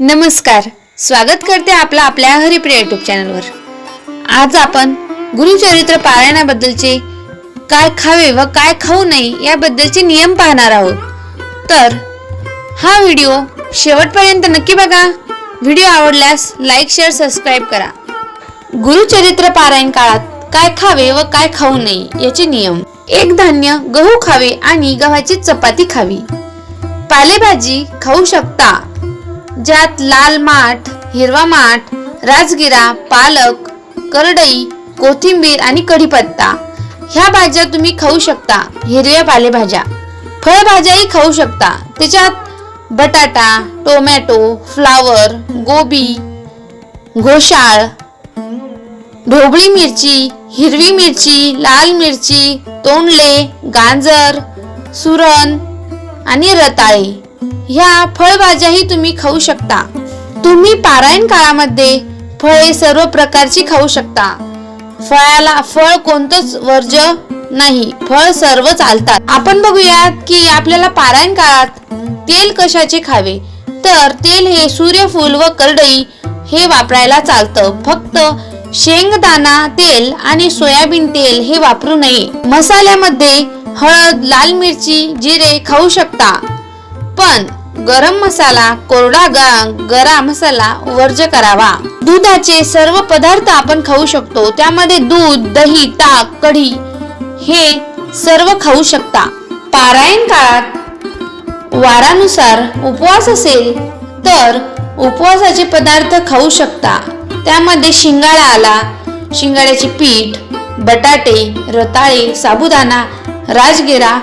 नमस्कार. स्वागत करते आपला आपल्या हरिप्रिया युट्यूब चॅनलवर आज आपण गुरुचरित्र पारायणाबद्दलचे काय खावे व काय खाऊ नये याबद्दलचे नियम पाहणार आहोत. तर हा व्हिडिओ शेवटपर्यंत नक्की बघा. व्हिडिओ आवडल्यास लाईक शेअर सबस्क्राईब करा. गुरुचरित्र पारायण काळात काय खावे व काय खाऊ नये याचे नियम. एक धान्य गहू खावे आणि गव्हाची चपाती खावी. पालेभाजी खाऊ शकता. ज्यात लाल माठ हिरवा माठ राजगिरा पालक करडई कोथिंबीर आणि कढीपत्ता. ह्या भाज्या तुम्ही खाऊ शकता हिरव्या पालेभाज्या. फळभाज्याही खाऊ शकता. त्याच्यात बटाटा टोमॅटो फ्लावर गोबी घोसाळ ढोबळी मिरची हिरवी मिरची लाल मिरची तोंडले गाजर सुरण आणि रताळे. ह्या फळभाज्याही तुम्ही खाऊ शकता. तुम्ही पारायण काळामध्ये फळे सर्व प्रकारची खाऊ शकता. फळाला फळ कोणतंच वर्ज नाही फळ सर्व चालतात. आपण बघूयात की आपल्याला पारायण काळात तेल कशाचे खावे? तर तेल हे सूर्यफूल व करडई हे वापरायला चालतं. फक्त शेंगदाणा तेल आणि सोयाबीन तेल हे वापरू नये. मसाल्यामध्ये हळद लाल मिरची जिरे खाऊ शकता. पण गरम मसाला कोरडा गा गरा मसाला वर्ज करावा. दुधाचे सर्व पदार्थ आपण खाऊ शकतो. त्यामध्ये दूध दही ताक कढी हे सर्व खाऊ शकता. पारायण काळात वारानुसार उपवास असेल तर उपवासाचे पदार्थ खाऊ शकता. त्यामध्ये शिंगाळा आला. शिंगाड्याचे पीठ बटाटे रताळे साबुदाणा राजगिरा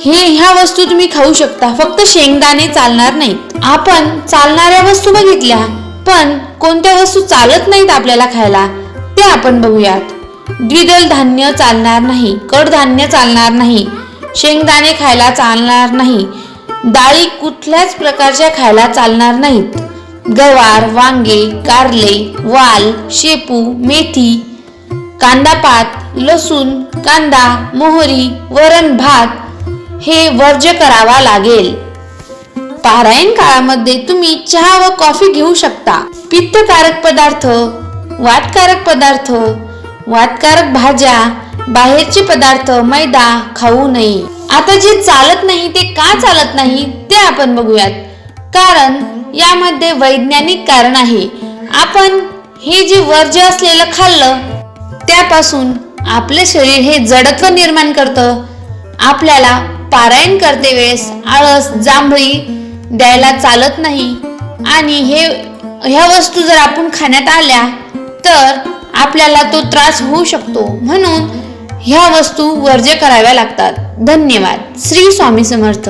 हे ह्या वस्तू तुम्ही खाऊ शकता. फक्त शेंगदाणे चालणार नाहीत आपण चालणाऱ्या वस्तू बघितल्या पण कोणत्या वस्तू चालत नाहीत आपल्याला खायला ते आपण बघूयात. द्विदल धान्य चालणार नाही कडधान्य चालणार नाही शेंगदाणे खायला चालणार नाही डाळी कुठल्याच प्रकारच्या खायला चालणार नाहीत. गवार वांगे कारले वाल शेपू मेथी कांदापात लसूण कांदा मोहरी वरण भात हे वर्ज्य करावा लागेल. पारायण काळामध्ये तुम्ही चहा व कॉफी घेऊ शकता. पित्तकारक पदार्थ वातकारक पदार्थ वातकारक भाज्या बाहेरचे पदार्थ मैदा खाऊ नये. आता जे चालत नाही ते का चालत नाही ते आपण बघूयात. कारण यामध्ये वैज्ञानिक कारण आहे. आपण हे जे वर्ज्य असलेलं खाल्लं त्यापासून आपले शरीर हे जडत्व निर्माण करतं. आपल्याला पारायण करते वेळेस आळस जांभळी द्यायला चालत नाही. आणि हे ह्या वस्तू जर आपण खाण्यात आल्या तर आपल्याला तो त्रास होऊ शकतो. म्हणून ह्या वस्तू वर्ज्य कराव्या लागतात. धन्यवाद. श्री स्वामी समर्थ.